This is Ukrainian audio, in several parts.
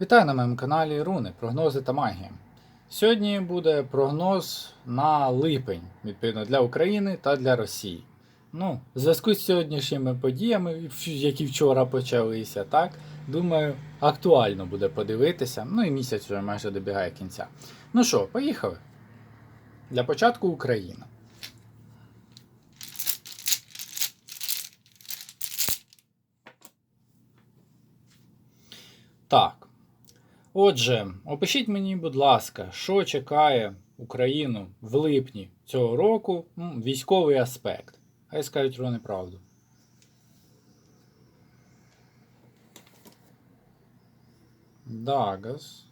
Вітаю на моєму каналі Руни, прогнози та магія. Сьогодні буде прогноз на липень, відповідно, для України та для Росії. Ну, в зв'язку з сьогоднішніми подіями, які вчора почалися, так, думаю, актуально буде подивитися. Ну і місяць вже майже добігає кінця. Ну що, поїхали. Для початку Україна. Так. Отже, опишіть мені, будь ласка, що чекає Україну в липні цього року військовий аспект. Хай скажуть про неправду. Дагас.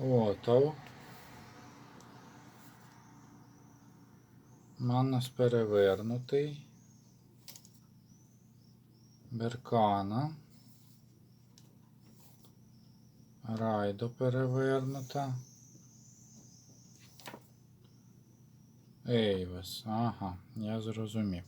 Отов. Манус перевернутий. Беркана. Райдо перевернута. Ейвес. Ага, я зрозумів.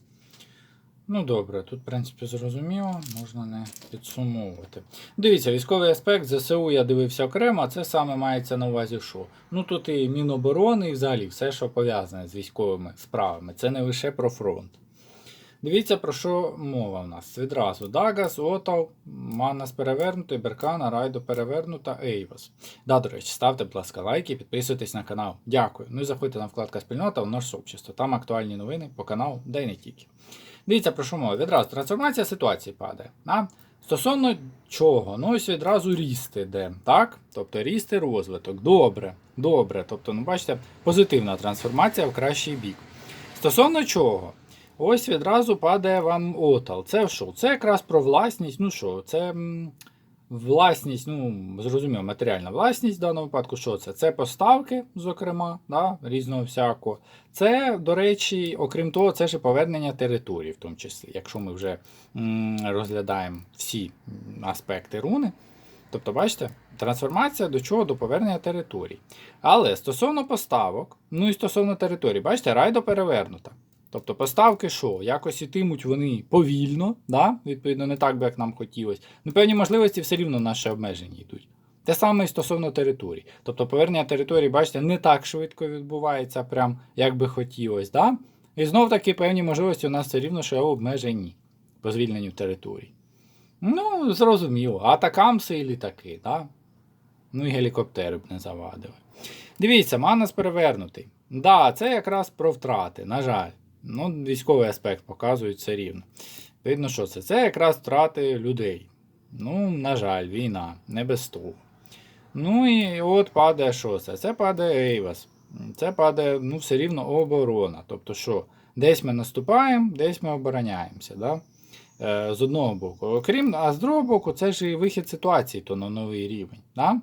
Ну добре, тут, в принципі, зрозуміло, можна не підсумовувати. Дивіться, військовий аспект ЗСУ я дивився окремо, а це саме мається на увазі що? Ну тут і Міноборони, і взагалі все, що пов'язане з військовими справами. Це не лише про фронт. Дивіться, про що мова в нас. Відразу Дагас, Отав, Маннас перевернутий, Беркана, Райдо перевернута, Ейвас. Да, до речі, ставте, будь ласка, лайки, підписуйтесь на канал. Дякую. Ну і заходьте на вкладка спільнота в наш сообщество. Там актуальні новини по каналу, де й не тільки. Дивіться, про що мова. Відразу трансформація ситуації падає. А? Стосовно чого? Ну ось відразу ріст іде, так? Тобто ріст і розвиток. Добре, добре. Тобто, ну бачите, позитивна трансформація в кращий бік. Стосовно чого? Ось відразу падає вам отал. Це що? Це якраз про власність. Ну що, це власність, ну, зрозуміло, матеріальна власність в даному випадку, що це? Це поставки, зокрема, да, різного всякого. Це, до речі, окрім того, це ж повернення території, в тому числі, якщо ми вже розглядаємо всі аспекти руни. Тобто, бачите, трансформація до чого? До повернення територій. Але стосовно поставок, ну і стосовно території, бачите, райдо перевернута. Тобто поставки що? Якось ітимуть вони повільно, да? відповідно, не так би, як нам хотілося. Ну, певні можливості все рівно наші обмежені йдуть. Те саме і стосовно територій. Тобто повернення території, бачите, не так швидко відбувається, прям як би хотілося. Да? І знов таки певні можливості у нас все рівно ще обмежені по звільненню територій. Ну, зрозуміло. Атакамси і літаки, да? Ну і гелікоптери б не завадили. Дивіться, Манас перевернутий. Да, це якраз про втрати, на жаль. Ну, військовий аспект показують все рівно. Видно, що це? Це якраз втрати людей. Ну, на жаль, війна, не без того. Ну і от падає що це? Це падає Ейвас. Це падає ну, все рівно оборона. Тобто, що десь ми наступаємо, десь ми обороняємося. Да? Е, з одного боку. Окрім, а з другого боку, це ж і вихід ситуації, то на новий рівень. Да?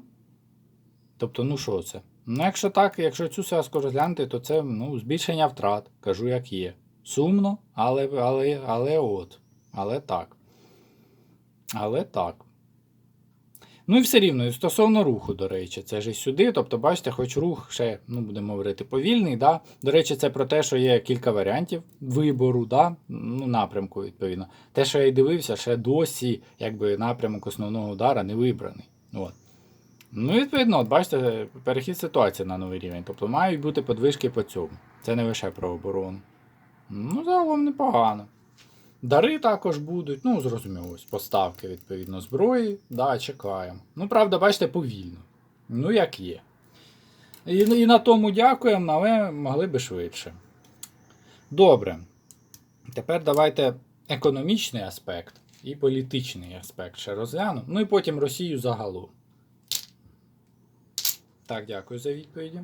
Тобто, ну що це? Ну, якщо так, якщо цю зв'язку розглянути, то це ну, збільшення втрат, кажу, як є. Сумно, але, але, але от. Але так. Але так. Ну і все рівно, і стосовно руху, до речі, це ж і сюди. Тобто, бачите, хоч рух ще, ну, будемо говорити, повільний. Да? До речі, це про те, що є кілька варіантів вибору, да? ну, напрямку, відповідно. Те, що я й дивився, ще досі якби, напрямок основного удара не вибраний. От. Ну, відповідно, от бачите, перехід ситуації на новий рівень. Тобто мають бути подвижки по цьому. Це не лише про оборону. Ну, загалом непогано. Дари також будуть, ну, зрозуміло, поставки, відповідно, зброї. Да, чекаємо. Ну, правда, бачите, повільно. Ну, як є. І, і на тому дякуємо, але могли би швидше. Добре. Тепер давайте економічний аспект і політичний аспект ще розглянемо. Ну і потім Росію загалом. Так, дякую за відповіді.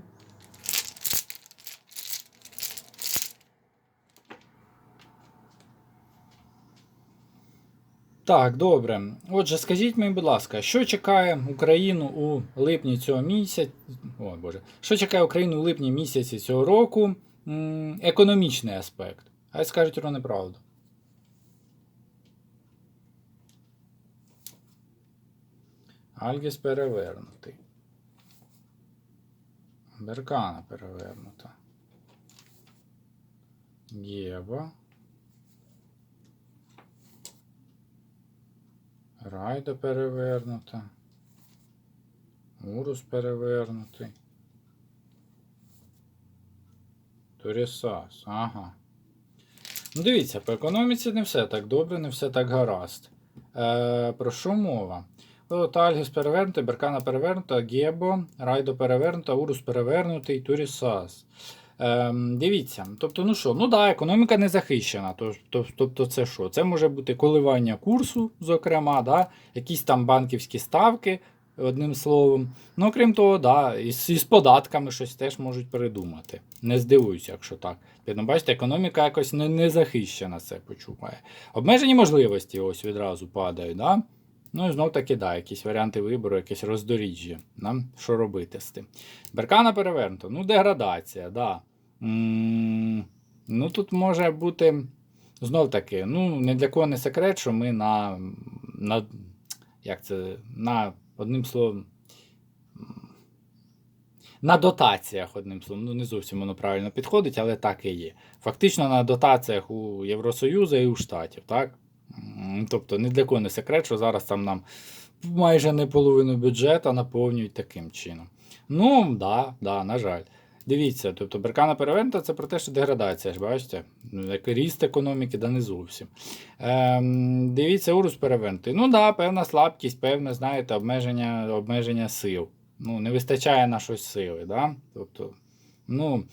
Так, добре. Отже, скажіть мені, будь ласка, що чекає Україну у липні цього місяця? О, Боже, що чекає Україну у липні місяці цього року? Економічний аспект. Хай скажуть про неправду. Альгіс перевернутий. Беркана перевернута. Єва. Райда перевернута. Урус перевернутий. Турісас, ага. Ну, дивіться, по економіці не все так добре, не все так гаразд. Е, про що мова? От Альгіс перевернутий, Беркана перевернута, Гебо, Райдо перевернута, Урус перевернутий, Турісас. Ем, дивіться, тобто, ну що, ну да, економіка не захищена. То- то- Тобто, це що? Це може бути коливання курсу, зокрема, да, якісь там банківські ставки, одним словом. Ну, окрім того, да, і з, податками щось теж можуть передумати. Не здивуюся, якщо так. Ну, бачите, економіка якось не, не захищена це почуває. Обмежені можливості ось відразу падають, да? Ну і знов таки, да, якісь варіанти вибору, якесь роздоріжжя. Нам що робити з тим? Беркана перевернуто. Ну, деградація, да. ну, тут може бути. Знов таки, ну, не для кого не секрет, що ми на. на як це, на одним словом. На дотаціях, одним словом, ну не зовсім воно правильно підходить, але так і є. Фактично на дотаціях у Євросоюзу і у Штатів, так? Тобто не для кого не секрет, що зараз там нам майже не половину бюджету наповнюють таким чином. Ну, да, да, на жаль. Дивіться, тобто Беркана перевернута це про те, що деградація, ж бачите? Ну, Як ріст економіки, да не зовсім. Ем, дивіться, урус перевернутий. Ну да, певна слабкість, певне, знаєте, обмеження, обмеження сил. Ну, не вистачає на щось сили. Да? Тобто, ну,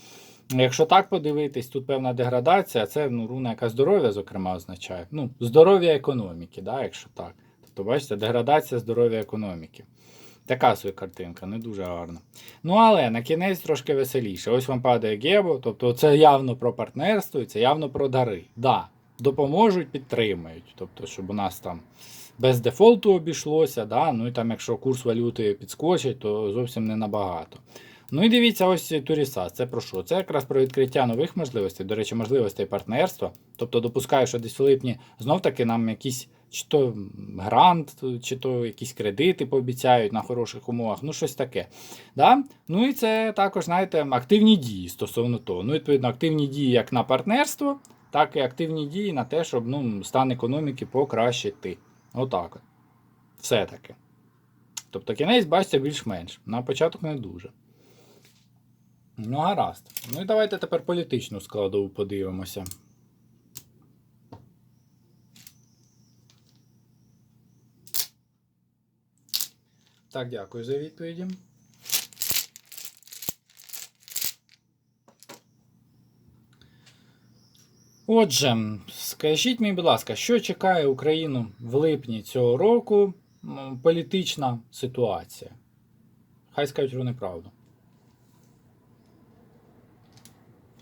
якщо так подивитись, тут певна деградація, це ну, руна яка здоров'я, зокрема, означає. Ну, здоров'я економіки, да, якщо так. Тобто, бачите, деградація здоров'я економіки. Така собі картинка, не дуже гарна. Ну, але на кінець трошки веселіше. Ось вам падає Гебо, тобто це явно про партнерство і це явно про дари. Да, допоможуть, підтримають. Тобто, щоб у нас там без дефолту обійшлося, да? ну і там, якщо курс валюти підскочить, то зовсім не набагато. Ну і дивіться, ось Туріса. Це про що? Це якраз про відкриття нових можливостей, до речі, можливостей партнерства. Тобто допускаю, що десь в липні знов таки нам якісь чи то грант, чи то якісь кредити пообіцяють на хороших умовах, ну щось таке. Да? Ну і це також, знаєте, активні дії стосовно того. Ну, відповідно, активні дії як на партнерство, так і активні дії на те, щоб ну, стан економіки покращити. Отак. Все-таки. Тобто кінець, бачите, більш-менш. На початок не дуже. Ну, гаразд. Ну і давайте тепер політичну складову подивимося. Так, дякую за відповіді. Отже, скажіть мені, будь ласка, що чекає Україну в липні цього року політична ситуація? Хай скажуть вони правду.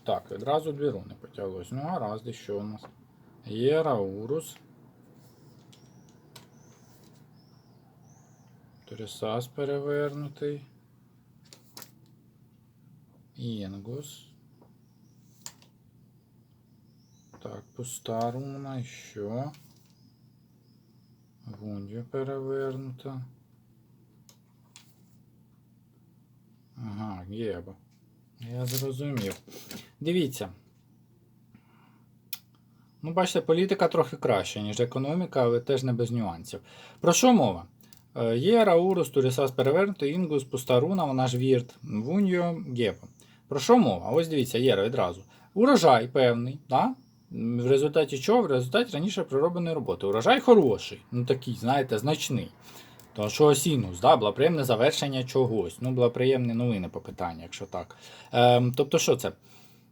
Так, відразу дві руни потяглось. Ну, гаразд, і що у нас? Є Раурус. Торісас перевернутий. Інгус. Так, пуста руна, і що? Гундю перевернута. Ага, Геба. Я зрозумів. Дивіться. Ну, бачите, політика трохи краща, ніж економіка, але теж не без нюансів. Про що мова? Е, Є Раурус, Турісас перевернутий, Інгус, пуста руна, вона ж Вірт, Вуньо, Гепа. Про що мова? Ось дивіться, Єра відразу. Урожай певний, да? в результаті чого? В результаті раніше проробленої роботи. Урожай хороший, ну такий, знаєте, значний. То що сінус, да, благоприємне завершення чогось. Ну, благоприємні новини по питанню, якщо так. Ем, тобто, що це?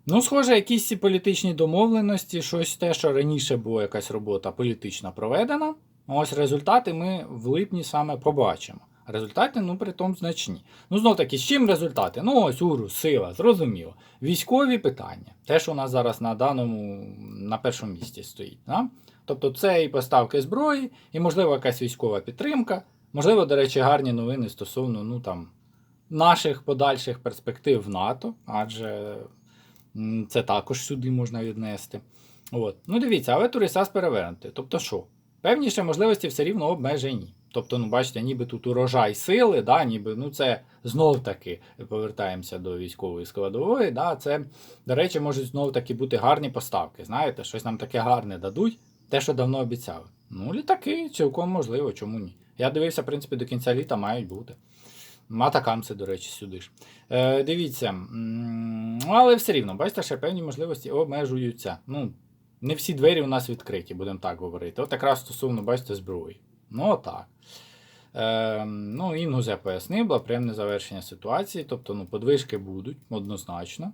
Ну, схоже, якісь ці політичні домовленості, щось те, що раніше була якась робота політична проведена. Ось результати ми в липні саме побачимо. Результати, ну, при тому значні. Ну, знов таки, з чим результати? Ну, ось урус, сила, зрозуміло. Військові питання. Те, що у нас зараз на даному, на першому місці стоїть. Да? Тобто це і поставки зброї, і, можливо, якась військова підтримка. Можливо, до речі, гарні новини стосовно ну, там, наших подальших перспектив в НАТО, адже це також сюди можна віднести. От. Ну, дивіться, але Турисас перевернути. Тобто що? Певні ще можливості все рівно обмежені. Тобто, ну, бачите, ніби тут урожай сили, да, ніби, ну, це знов таки повертаємося до військової складової. Да, Це, до речі, можуть знов таки бути гарні поставки. Знаєте, щось нам таке гарне дадуть, те, що давно обіцяли. Ну, літаки цілком можливо, чому ні? Я дивився, в принципі, до кінця літа мають бути. Атакамси, до речі, сюди ж. Е, дивіться, але все рівно, бачите, ще певні можливості обмежуються. Ну, не всі двері у нас відкриті, будемо так говорити. От якраз стосовно, бачите, зброї. Ну, отак. Е, ну, Інгуз я пояснив, було приємне завершення ситуації. Тобто, ну, подвижки будуть однозначно.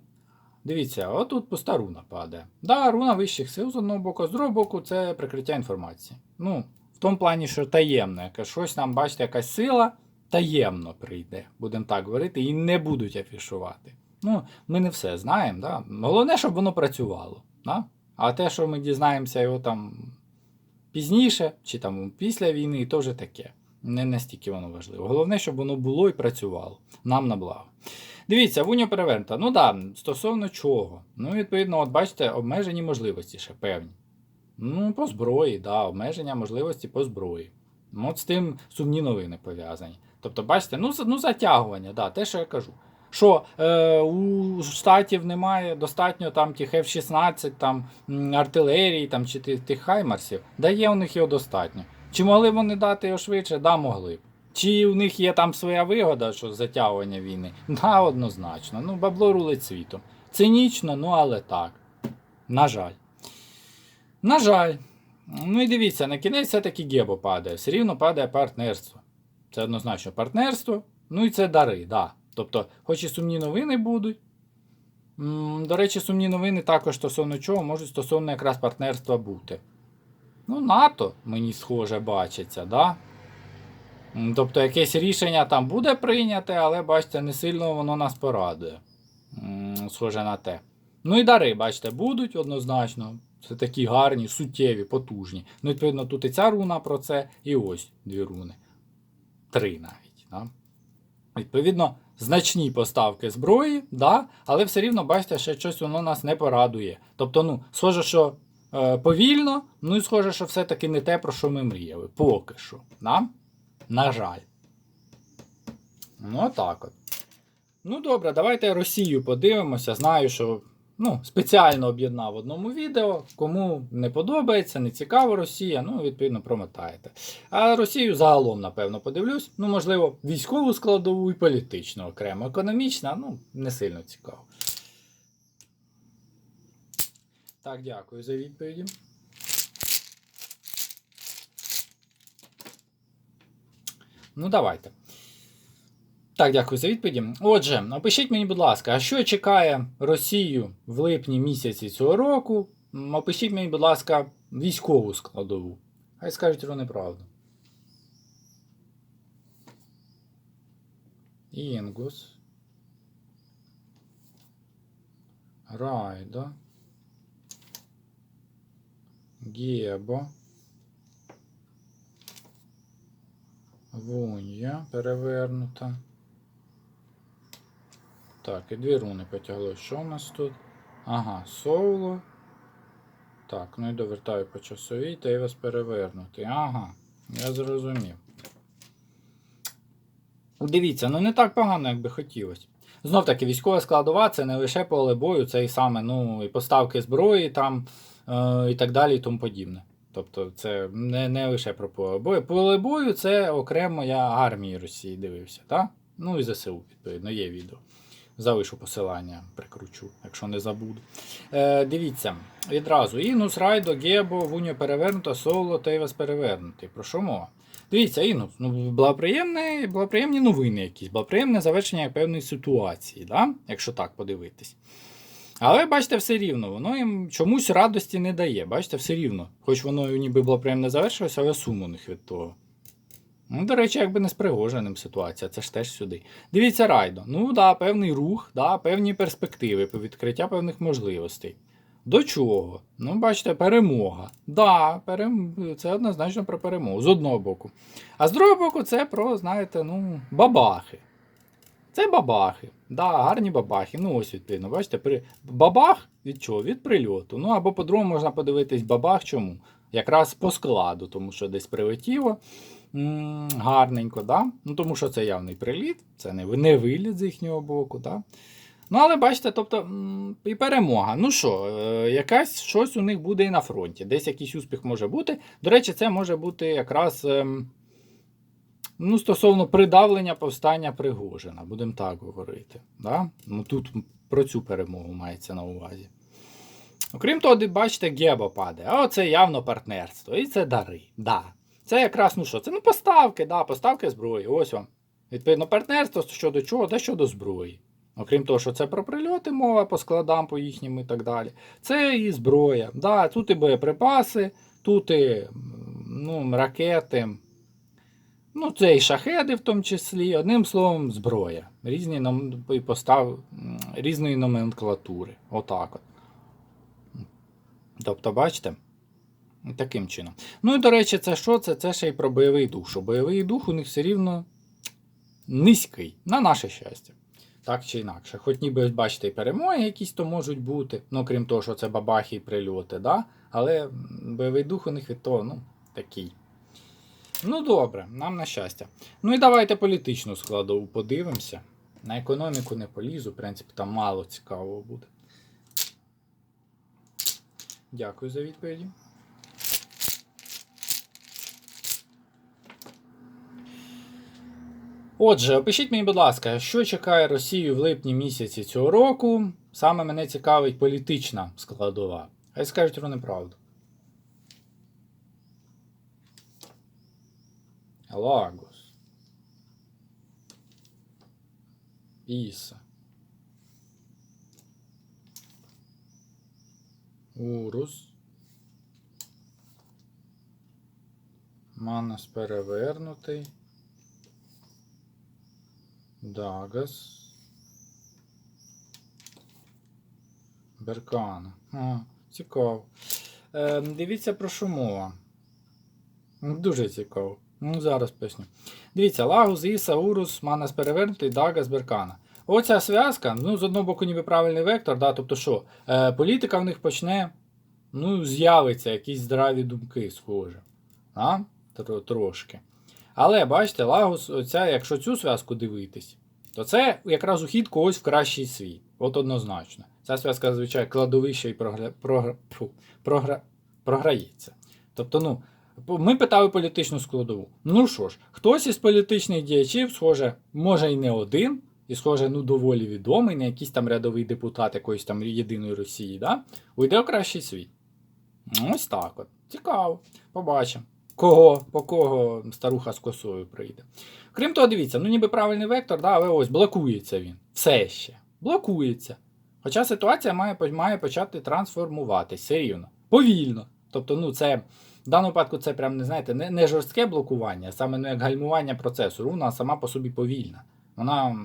Дивіться, отут пуста руна падає. Да, руна вищих сил з одного боку, з другого боку, це прикриття інформації. Ну, в тому плані, що таємне, щось нам, бачите, якась сила таємно прийде, будемо так говорити, і не будуть афішувати. Ну, ми не все знаємо, да? Головне, щоб воно працювало. Да? А те, що ми дізнаємося його там пізніше, чи там після війни, то вже таке. Не настільки воно важливо. Головне, щоб воно було і працювало. Нам на благо. Дивіться, Вуня перевернута. Ну да, стосовно чого? Ну, відповідно, от бачите, обмежені можливості ще певні. Ну, по зброї, да, обмеження можливості по зброї. От з тим сумні новини пов'язані. Тобто, бачите, ну, ну затягування, да, те, що я кажу. Що е, у штатів немає достатньо там тих F-16, там артилерії там, чи тих, хаймарсів, да є у них його достатньо. Чи могли вони дати його швидше? Да, могли б. Чи у них є там своя вигода, що затягування війни? Да, однозначно. Ну, бабло рулить світом. Цинічно, ну але так. На жаль. На жаль. Ну і дивіться, на кінець все-таки Гебо падає. Все рівно падає партнерство. Це однозначно партнерство. Ну і це дари, да. Тобто, хоч і сумні новини будуть. До речі, сумні новини також стосовно чого можуть стосовно якраз партнерства бути. Ну, НАТО, мені схоже, бачиться, да? Тобто якесь рішення там буде прийняте, але бачите, не сильно воно нас порадує. Схоже на те. Ну і дари, бачите, будуть однозначно. Це такі гарні, суттєві, потужні. Ну, відповідно, тут і ця руна про це, і ось дві руни. Три навіть. Да? Відповідно, значні поставки зброї, да? але все рівно, бачите, ще щось воно нас не порадує. Тобто, ну, схоже, що е, повільно, ну і схоже, що все-таки не те, про що ми мріяли. Поки що. Да? На жаль. Ну, так от. Ну, добре, давайте Росію подивимося. Знаю, що ну, спеціально об'єднав в одному відео. Кому не подобається, не цікаво Росія, ну, відповідно, промотаєте. А Росію загалом, напевно, подивлюсь. Ну, можливо, військову складову і політичну окремо. Економічна, ну, не сильно цікаво. Так, дякую за відповіді. Ну, давайте. Так, дякую за відповіді. Отже, опишіть мені, будь ласка, а що чекає Росію в липні місяці цього року? Опишіть мені, будь ласка, військову складову. Хай скажуть про неправду. Інгус. Райдо. Гебо. Вунья перевернута. Так, і дві руни потягло. Що у нас тут? Ага, соло. Так, ну і довертаю по часовій та й вас перевернути. Ага, я зрозумів. Дивіться, ну не так погано, як би хотілося. Знов таки, військова складова це не лише поле бою, це і саме ну, і поставки зброї там е, і так далі, і тому подібне. Тобто це не, не лише про поле бою. Поле бою це окремо я армії Росії дивився, так? Ну і ЗСУ, відповідно, є відео. Залишу посилання, прикручу, якщо не забуду. Е, дивіться, відразу. Інус, Райдо, Гебо, Вуньо перевернуто, Соло, Тейвас перевернутий. Про що мова? Дивіться, Інус, ну, благоприємне, благоприємні новини якісь, благоприємне завершення певної ситуації, да? якщо так подивитись. Але бачите, все рівно, воно їм чомусь радості не дає. Бачите, все рівно. Хоч воно ніби було приємно завершилося, але сум у них від того. Ну, до речі, якби не з Пригожиним ситуація, це ж теж сюди. Дивіться, Райдо. Ну, да, певний рух, да, певні перспективи, відкриття певних можливостей. До чого? Ну, бачите, перемога. Да, перем... це однозначно про перемогу з одного боку. А з другого боку, це про, знаєте, ну, бабахи. Це бабахи. Да, гарні бабахи. Ну, ось відповідно. Бачите, при... бабах від чого? Від прильоту. Ну, або по-другому можна подивитись бабах чому? Якраз по складу, тому що десь прилетіло. Гарненько, да? Ну, тому що це явний приліт, це не, не виліт з їхнього боку. Да? Ну, але бачите, тобто і перемога. Ну що, е, якась щось у них буде і на фронті. Десь якийсь успіх може бути. До речі, це може бути якраз ем, ну, стосовно придавлення повстання Пригожина, будемо так говорити. Да? Ну, тут про цю перемогу мається на увазі. Окрім того, бачите, Геба падає. А оце явно партнерство. І це дари. Да. Це якраз, ну що, це ну поставки, да, поставки зброї. Ось вам. Відповідно, партнерство щодо чого, та щодо зброї. Окрім того, що це про прильоти мова по складам, по їхнім і так далі. Це і зброя. Да, тут і боєприпаси, тут і ну, ракети. Ну, це і шахеди в тому числі. Одним словом, зброя. Різні нам постав різної номенклатури. Отак от. Тобто, бачите? Таким чином. Ну і до речі, це що? Це, це ще й про бойовий дух. Що бойовий дух у них все рівно низький, на наше щастя. Так чи інакше. Хоч ніби бачите, і перемоги якісь то можуть бути, ну крім того, що це бабахи і прильоти, да? але бойовий дух у них від того, ну, такий. Ну, добре, нам на щастя. Ну і давайте політичну складову подивимося. На економіку не полізу, в принципі, там мало цікавого буде. Дякую за відповіді. Отже, опишіть мені, будь ласка, що чекає Росію в липні місяці цього року. Саме мене цікавить політична складова. Хай скажуть вони правду. Лагос. Іса. Урус. Манас перевернутий. Дагас. Беркана. А, цікаво. Е, дивіться про що мова. Дуже цікаво. Ну, зараз поясню. Дивіться, Лагус, Іса, Урус, Манас перевернутий, Дагас, Беркана. Оця зв'язка, ну, з одного боку, ніби правильний вектор, да, тобто що, е, політика в них почне, ну, з'явиться якісь здраві думки, схоже. А? Тро- Трошки. Але бачите, Лагус, оця, якщо цю зв'язку дивитись, то це якраз ухід когось в кращий світ. От однозначно. Ця зв'язка, зазвичай, кладовище і програ... Програ... програ... програється. Тобто, ну, ми питали політичну складову. Ну що ж, хтось із політичних діячів, схоже, може і не один, і, схоже, ну, доволі відомий, не якийсь там рядовий депутат якоїсь там єдиної Росії, да? уйде в кращий світ. Ну, Ось так от. Цікаво. Побачимо. Кого, по кого старуха з косою прийде. Крім того, дивіться, ну ніби правильний вектор, да, але ось блокується він. Все ще. Блокується. Хоча ситуація має, має почати трансформуватись все рівно. Повільно. Тобто, ну, це в даному випадку це прям не знаєте, не, не жорстке блокування, а саме ну, як гальмування процесу. Руна сама по собі повільна. Вона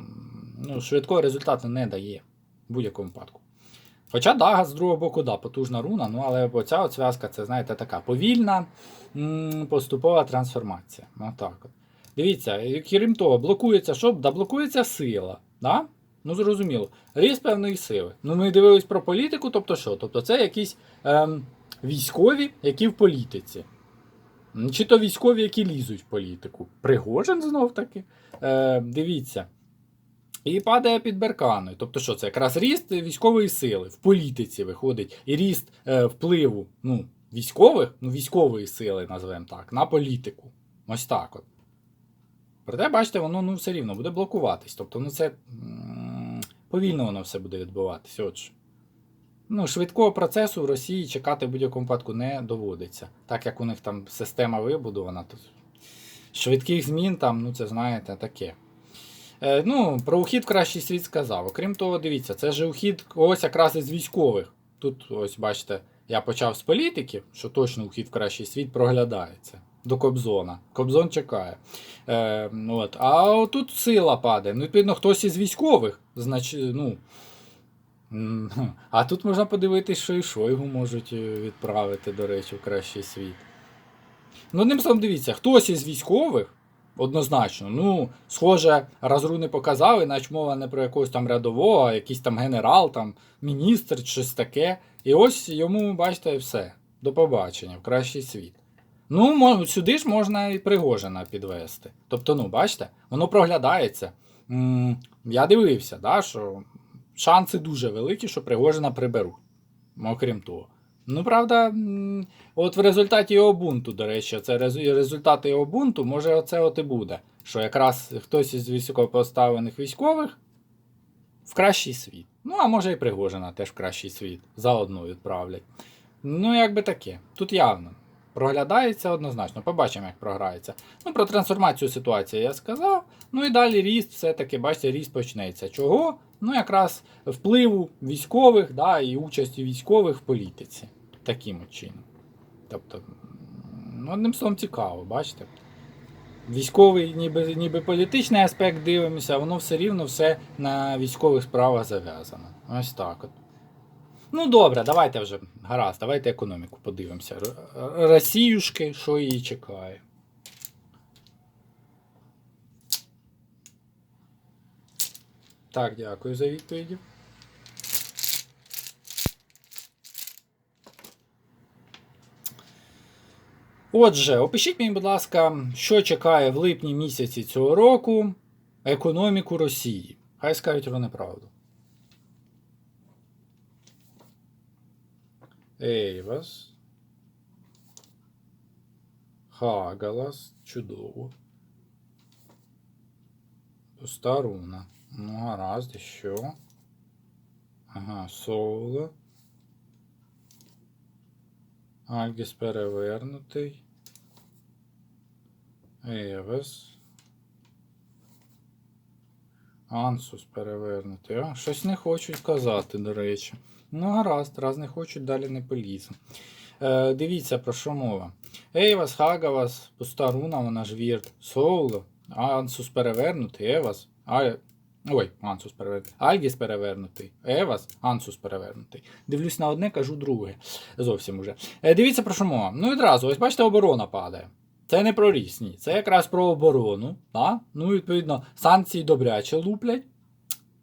ну, швидкого результату не дає в будь-якому випадку. Хоча Дага з другого боку, да, потужна руна, ну але оця от зв'язка, це, знаєте, така повільна, поступова трансформація. Отак от. Дивіться, крім того, блокується що? Да, блокується сила. Да? Ну, зрозуміло. Ріст певної сили. Ну, ми дивились про політику, тобто що? Тобто це якісь ем, військові, які в політиці. Чи то військові, які лізуть в політику. Пригожин знов таки. Е, дивіться. І падає під берканою. Тобто, що це якраз ріст військової сили в політиці виходить, і ріст е, впливу ну, військових, ну, військової сили, називаємо так, на політику. Ось так от. Проте, бачите, воно ну, все рівно буде блокуватись. Тобто, ну, це повільно воно все буде відбуватися. Отже. Ну, швидкого процесу в Росії чекати в будь-якому випадку не доводиться. Так як у них там система вибудована, то швидких змін там, ну це знаєте, таке. Е, ну, про ухід кращий світ сказав. Окрім того, дивіться, це ж ухід когось якраз із військових. Тут, ось бачите, я почав з політиків, що точно ухід в кращий світ проглядається. До Кобзона. Кобзон чекає. Е, от. А тут сила падає. Ну, відповідно, хтось із військових. Знач, ну, а тут можна подивитись, що і Шойгу можуть е, відправити, до речі, в кращий світ. Ну, одним словом, дивіться, хтось із військових Однозначно. Ну, схоже, разру не показали, наче мова не про якогось там рядового, а якийсь там генерал, там, міністр, щось таке. І ось йому, бачите, все. До побачення, в кращий світ. Ну, сюди ж можна і Пригожина підвести. Тобто, ну, бачите, воно проглядається. М, Я дивився, да, що шанси дуже великі, що Пригожина приберуть. Окрім того. Ну, правда, от в результаті його бунту, до речі, це результати його бунту, може, оце от і буде. Що якраз хтось із високопоставлених військових в кращий світ. Ну, а може і Пригожина теж в кращий світ. Заодно відправлять. Ну, як би таке. Тут явно. Проглядається однозначно. Побачимо, як програється. Ну, про трансформацію ситуації я сказав. Ну і далі ріст, все-таки, бачите, ріст почнеться. Чого? Ну, якраз впливу військових, да, і участі військових в політиці. Таким чином. Тобто, ну, одним словом, цікаво, бачите? Військовий, ніби, ніби політичний аспект дивимося, воно все рівно все на військових справах зав'язано. Ось так от. Ну добре, давайте вже. Гаразд, давайте економіку подивимося. Росіюшки, що її чекає. Так, дякую за відповіді. Отже, опишіть мені, будь ласка, що чекає в липні місяці цього року економіку Росії. Хай скажуть про неправду. Ейвас. Хагалас. Чудово. Пуста руна. Ну, гаразд, і що? Ага, соло. Альгіс перевернутий. Евес. Ансус перевернутий. А, щось не хочуть казати, до речі. Ну, гаразд, раз не хочуть, далі не полізу. Е, дивіться, про що мова. Ейвас, Хагавас, пуста руна, вона ж вірт. Соуло. Ансус перевернутий, Евас. А... Ой, Ансус перевернутий. Альгіс перевернутий. Евас, Ансус перевернутий. Дивлюсь на одне, кажу друге. Зовсім уже. Е, дивіться про що мова. Ну відразу, ось бачите, оборона падає. Це не про ріст, ні. Це якраз про оборону. Да? Ну, відповідно, санкції добряче луплять.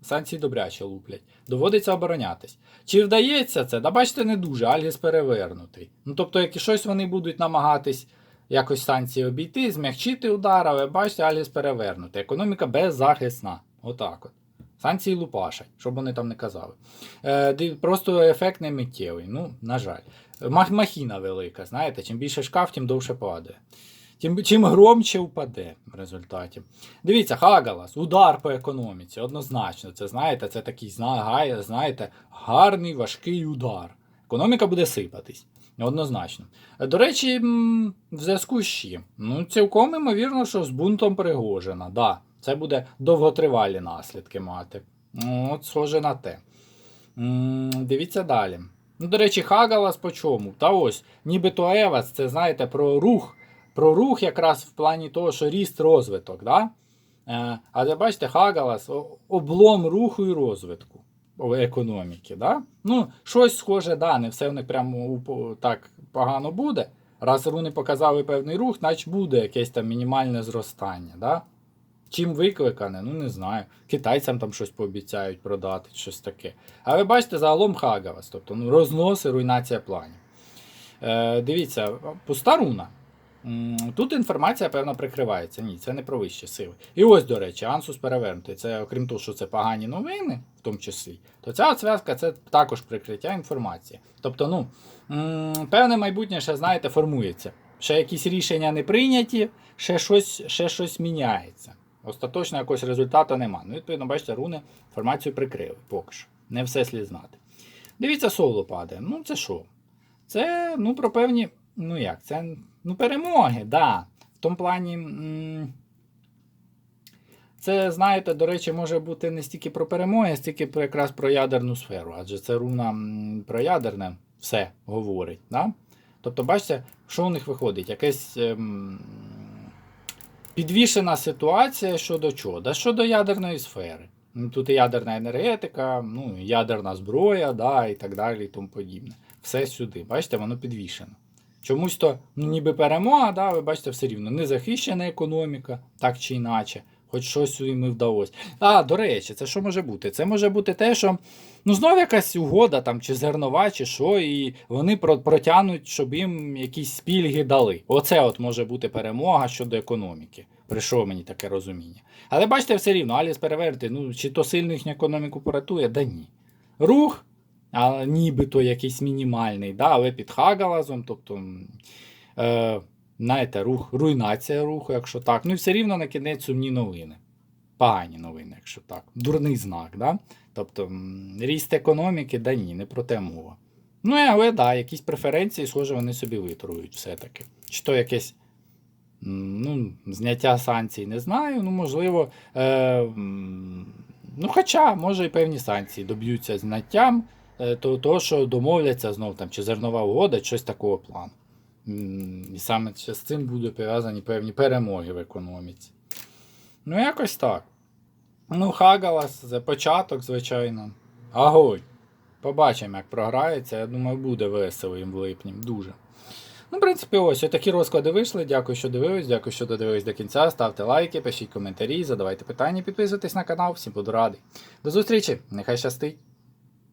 Санкції добряче луплять. Доводиться оборонятись. Чи вдається це? Да бачите, не дуже, Альгіс перевернутий. Ну, тобто, як і щось вони будуть намагатись якось санкції обійти, змягчити удар, але бачите, Альгіс перевернутий. Економіка беззахисна. Отак от. Санкції лупашать, щоб вони там не казали. Е, просто ефект не миттєвий. Ну, на жаль. Мах- махіна велика, знаєте, чим більше шкаф, тим довше падає. Тим, чим громче впаде в результаті. Дивіться, Хагалас, удар по економіці, однозначно. Це знаєте, це такий знаєте, гарний важкий удар. Економіка буде сипатись. Однозначно. До речі, в зв'язку з чим? Ну, цілком імовірно, що з бунтом Пригожина. Да, це буде довготривалі наслідки мати. Ну, От, схоже на те. Дивіться далі. Ну, до речі, Хагалас по чому? Та ось, нібито Евас, це знаєте, про рух. Про рух якраз в плані того, що ріст розвиток. Да? Е, але бачите, Хагалас облом руху і розвитку економіки. Да? Ну, щось схоже, да, не все в них прямо так погано буде. Раз руни показали певний рух, значить буде якесь там мінімальне зростання. Да? Чим викликане, ну не знаю. Китайцям там щось пообіцяють продати, щось таке. Але бачите, загалом Хагавас, тобто ну, розноси, руйнація планів. Е, дивіться, пуста руна. Тут інформація, певно, прикривається. Ні, це не про вищі сили. І ось, до речі, Ансус перевернутий. Це, окрім того, що це погані новини, в тому числі, то ця зв'язка це також прикриття інформації. Тобто, ну, певне майбутнє ще, знаєте, формується. Ще якісь рішення не прийняті, ще щось, ще щось міняється. Остаточно якогось результату нема. Ну, відповідно, бачите, руни інформацію прикрили поки що. Не все слід знати. Дивіться, соло падає. Ну, це що? Це ну, про певні. Ну як, це ну, перемоги, да. В тому плані. Це, знаєте, до речі, може бути не стільки про перемоги, а стільки якраз про ядерну сферу. Адже це руна про ядерне все говорить. Да? Тобто, бачите, що у них виходить? Якась ем, підвішена ситуація щодо чого? Да щодо ядерної сфери. Ну, Тут і ядерна енергетика, ну, ядерна зброя, да, і так далі, і тому подібне. Все сюди. Бачите, воно підвішено. Чомусь то, ну, ніби перемога, да, ви бачите, все рівно незахищена економіка, так чи іначе. хоч щось їм і вдалося. А, до речі, це що може бути? Це може бути те, що ну знов якась угода там, чи зернова, чи що, і вони про- протягнуть, щоб їм якісь пільги дали. Оце от може бути перемога щодо економіки. Прийшло мені таке розуміння. Але бачите, все рівно, Аліс переверти, ну чи то сильно їхню економіку порятує, да ні. Рух, а нібито якийсь мінімальний, да, але під Хагалазом, тобто. Е, знаєте, рух, руйнація руху, якщо так. Ну і все рівно на кінець сумні новини. Погані новини, якщо так. Дурний знак, да? Тобто ріст економіки, да ні, не про те мова. Ну, але да, якісь преференції, схоже, вони собі витрують все-таки. Чи то якесь ну, зняття санкцій, не знаю. Ну, можливо, е, ну, хоча, може, і певні санкції доб'ються зняттям е, то- що домовляться знов там, чи зернова угода, щось такого плану. І саме з цим будуть пов'язані певні перемоги в економіці. Ну, якось так. Ну, Хагалас, це початок, звичайно. Агонь. Побачимо, як програється. Я думаю, буде весело їм в липні. Дуже. Ну, в принципі, ось такі розклади вийшли. Дякую, що дивились. Дякую, що додивились до кінця. Ставте лайки, пишіть коментарі, задавайте питання, підписуйтесь на канал. Всім буду радий. До зустрічі! Нехай щастить!